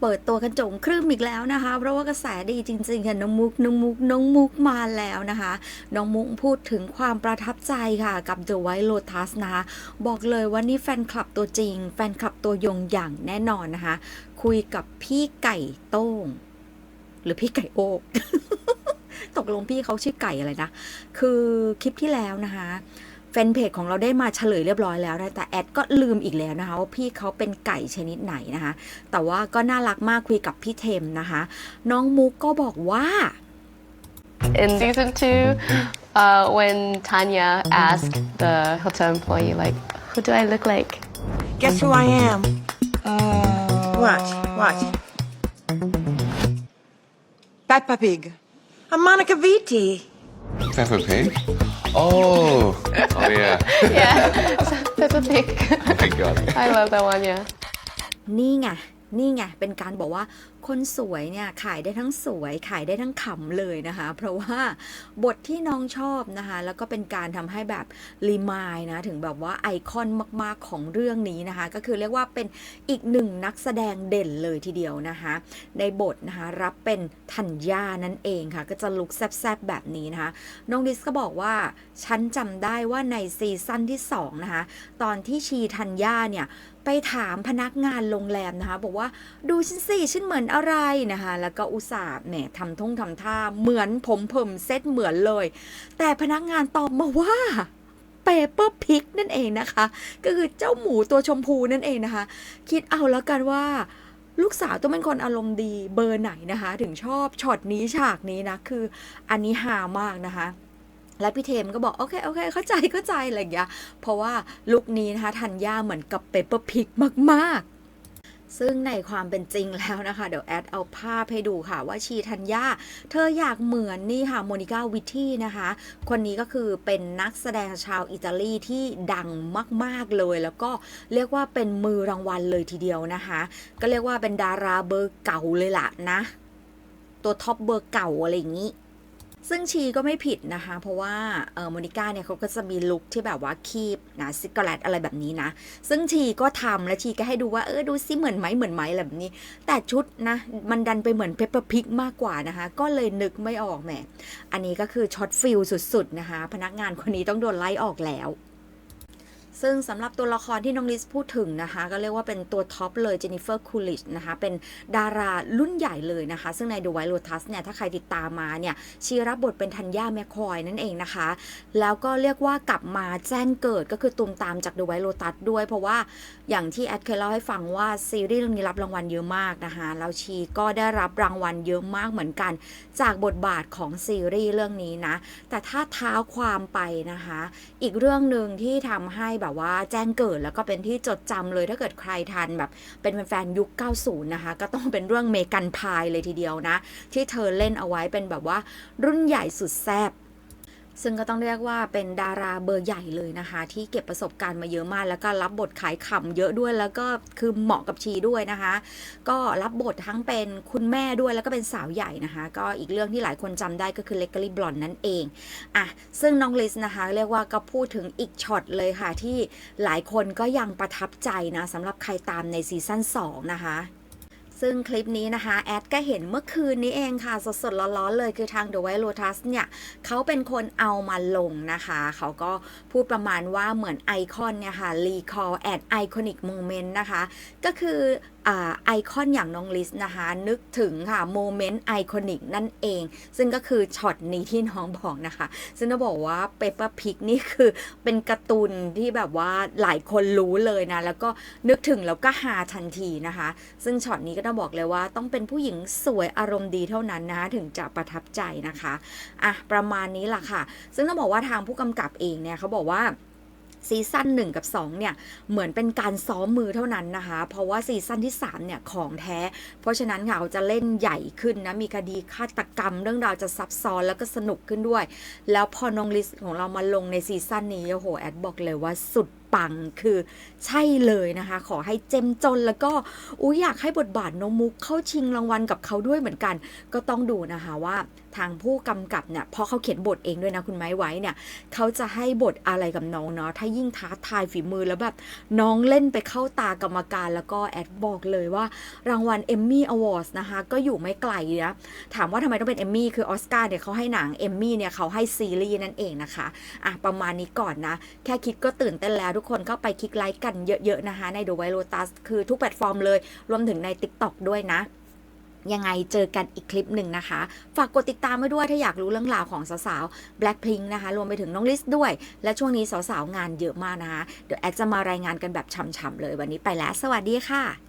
เปิดตัวกันจงครึ่มอีกแล้วนะคะ เพราะว่ากระแสดีจริงๆค่ะน้องมุกน้องมุกน้องมุกมาแล้วนะคะ น้องมุกพูดถึงความประทับใจค่ะกับ The White Lotus นะคะบอกเลยว่านี่แฟนคลับตัวจริง แฟนคลับตัวยงอย่างแน่นอนนะคะ คุยกับพี่ไก่โต้ง หรือพี่ไก่โอกตกลงพี่เขาชื่อไก่อะไรนะ คือคลิปที่แล้วนะคะ ฟนเพจของเราได้มาเฉลยเรียบร้อยแล้วนะแต่แอดก็ลืมอีกแล้วนะคะว่าพี่เขาเป็นไก่ชนิดไหนนะคะ แต่ว่าก็น่ารักมากคุยกับพี่เทมนะคะ น้องมุกก็บอกว่า In season two, uh, when Tanya asked the hotel employee, like, who do I look like? Guess who I am? Watch, watch. Peppa Pig. I'm Monica Vitti. Peppa Pig? Oh, oh yeah. Yeah, so Peppa Pig. Oh my god. I love that one, yeah. นี่ไง นี่ไง เป็นการบอกว่า คนสวยเนี่ยขายได้ทั้งสวยขายได้ทั้งขำเลยนะคะ เพราะว่าบทที่น้องชอบนะคะ แล้วก็เป็นการทำให้แบบรีมายนะ ถึงแบบว่าไอคอนมากๆของเรื่องนี้นะคะ ก็คือเรียกว่าเป็นอีกหนึ่งนักแสดงเด่นเลยทีเดียวนะคะ ในบทนะคะรับเป็นธัญญานั่นเองค่ะ ก็จะลุกแซบๆแบบนี้นะคะ น้องดิสก็บอกว่าฉันจำได้ว่าในซีซั่นที่2นะคะตอนที่ชีธัญญาเนี่ยไปถามพนักงานโรงแรมนะคะ บอกว่าดูฉันสิฉันเหมือนออะไรนะคะ แล้วก็อุตส่าห์แหมทำท่งทำท่าเหมือนผมเผมเซตเหมือนเลย แต่พนักงานตอบมาว่าเปเปอร์พิกนั่นเองนะคะ ก็คือเจ้าหมูตัวชมพูนั่นเองนะคะ คิดเอาแล้วกันว่าลูกสาวต้องเป็นคนอารมณ์ดีเบอร์ไหนนะคะ ถึงชอบช็อตนี้ฉากนี้นะ คืออันนี้ฮามากนะคะและพี่เทมก็บอก โอเค โอเค เข้าใจเข้าใจอะไรอย่างเงี้ยเพราะว่าลุคนี้นะคะทันย่าเหมือนกับเปเปอร์พิกมาก ๆ ซึ่งในความเป็นจริงแล้วนะคะ เดี๋ยวแอดเอาภาพให้ดูค่ะ ว่าชีทัญญาเธออยากเหมือนนี่ค่ะโมนิก้าวิที่นะคะ คนนี้ก็คือเป็นนักแสดงชาวอิตาลีที่ดังมาก ๆ เลย แล้วก็เรียกว่าเป็นมือรางวัลเลยทีเดียวนะคะ ก็เรียกว่าเป็นดาราเบอร์เก่าเลยล่ะนะ ตัวท็อปเบอร์เก่าอะไรอย่างนี้ ซึ่งชีก็ไม่ผิดนะคะ เพราะว่าเออโมนิก้าเนี่ยเขาก็จะมีลุคที่แบบว่าคีบนะซิกเกอร์แลตอะไรแบบนี้นะ ซึ่งชีก็ทำและชีก็ให้ดูว่าเออดูซิเหมือนไหมเหมือนไหมอะไรแบบนี้ แต่ชุดนะมันดันไปเหมือนเพปเปอร์พิกมากกว่านะคะ ก็เลยนึกไม่ออกแหมอันนี้ก็คือช็อตฟิลสุดๆนะคะ พนักงานคนนี้ต้องโดนไล่ออกแล้ว ซึ่งสำหรับตัวละครที่น้องลิสพูดถึงนะคะ ก็เรียกว่าเป็นตัวท็อปเลยเจนนิเฟอร์คูลิชนะคะ เป็นดารารุ่นใหญ่เลยนะคะ ซึ่งใน The White Lotus เนี่ย ถ้าใครติดตามมาเนี่ย ชีรับบทเป็นธัญญาแมคคอยนั่นเองนะคะ แล้วก็เรียกว่ากลับมาแจ้งเกิดก็คือตูมตามจาก The White Lotus ด้วย เพราะว่าอย่างที่แอดเคยเล่าให้ฟังว่าซีรีส์เรื่องนี้รับรางวัลเยอะมากนะคะแล้วชีก็ได้รับรางวัลเยอะมากเหมือนกัน จากบทบาทของซีรีส์เรื่องนี้นะแต่ถ้าเท้าความไปนะคะ อีกเรื่องหนึ่งที่ทำให้แบบว่าแจ้งเกิดแล้วก็เป็นที่จดจำเลยถ้าเกิดใครทันแบบเป็นแฟนยุค 90 นะคะ ก็ต้องเป็นเรื่องเมกันพายเลยทีเดียวนะ ที่เธอเล่นเอาไว้เป็นแบบว่ารุ่นใหญ่สุดแซ่บ ซึ่งก็ต้องเรียกว่าเป็นดาราเบอร์ใหญ่เลยนะคะ ที่เก็บประสบการณ์มาเยอะมาก แล้วก็รับบทขายขำเยอะด้วย แล้วก็คือเหมาะกับชีด้วยนะคะ ก็รับบททั้งเป็นคุณแม่ด้วยแล้วก็เป็นสาวใหญ่นะคะ ก็อีกเรื่องที่หลายคนจำได้ก็คือเล็กก l ี b บลอนนั่นเองอะซึ่งน้องลิสนะคะ เรียกว่าก็พูดถึงอีกช็อตเลยค่ะ ที่หลายคนก็ยังประทับใจนะสำหรับใครตามในซีซั่น2นะคะ ซึ่งคลิปนี้นะคะ แอดก็เห็นเมื่อคืนนี้เองค่ะ สดๆร้อนๆเลยคือทาง The White Lotus เนี่ยเขาเป็นคนเอามาลงนะคะ เขาก็พูดประมาณว่าเหมือนไอคอนเนี่ยค่ะ recall at iconic moment นะคะ ก็คือ ไอคอนอย่างน้องลิสนะคะ นึกถึงค่ะโมเมนต์ไอคอนิกนั่นเอง ซึ่งก็คือช็อตนี้ที่น้องบอกนะคะ ซึ่งจะบอกว่าเปเปอร์พิกนี่คือเป็นการ์ตูนที่แบบว่าหลายคนรู้เลยนะ แล้วก็นึกถึงแล้วก็ฮาทันทีนะคะ ซึ่งช็อตนี้ก็ต้องบอกเลยว่าต้องเป็นผู้หญิงสวยอารมณ์ดีเท่านั้นนะะถึงจะประทับใจนะคะอะประมาณนี้ล่ะค่ะ ซึ่งต้องบอกว่าทางผู้กำกับเองเนี่ยเขาบอกว่า ซีซั่น1 กับ 2 เนี่ย เหมือนเป็นการซ้อมมือเท่านั้นนะคะ เพราะว่าซีซั่นที่ 3 เนี่ย ของแท้ เพราะฉะนั้นค่ะเขาจะเล่นใหญ่ขึ้นนะ มีคดีฆาตกรรมเรื่องราวจะซับซ้อนแล้วก็สนุกขึ้นด้วย แล้วพอน้องลิสของเรามาลงในซีซั่นนี้โอ้โหแอดบอกเลยว่าสุดปังคือใช่เลยนะคะ ขอให้เจ้มจนแล้วก็อุ้ยอยากให้บทบาทน้องมุกเข้าชิงรางวัลกับเขาด้วยเหมือนกัน ก็ต้องดูนะคะว่าทางผู้กำกับเนี่ยเพราะเขาเขียนบทเองด้วยนะคุณไม้ไว้เนี่ยเขาจะให้บทอะไรกับน้องเนาะถ้ายิ่งท้าทายฝีมือแล้วแบบน้องเล่นไปเข้าตากรรมการแล้วก็แอดบอกเลยว่ารางวัลเอมมี่อวอร์ดนะคะก็อยู่ไม่ไกลนะถามว่าทำไมต้องเป็นเอมมี่คือออสการ์เนี่ยเขาให้หนังเอมมี่เนี่ยเขาให้ซีรีส์นั่นเองนะคะอะประมาณนี้ก่อนนะ แค่คิดก็ตื่นเต้นแล้วทุกคนเข้าไปคลิกไลค์กันเยอะๆนะคะ ใน The White Lotus คือทุกแพลตฟอร์มเลย รวมถึงใน TikTok ด้วยนะยังไงเจอกันอีกคลิปหนึ่งนะคะ ฝากกดติดตามไว้ด้วยถ้าอยากรู้เรื่องราวของสาวๆ Blackpink นะคะ รวมไปถึงน้องลิสด้วย และช่วงนี้สาวๆ งานเยอะมากนะคะ เดี๋ยวแอดจะมารายงานกันแบบฉ่ำๆเลยวันนี้ไปแล้ว สวัสดีค่ะ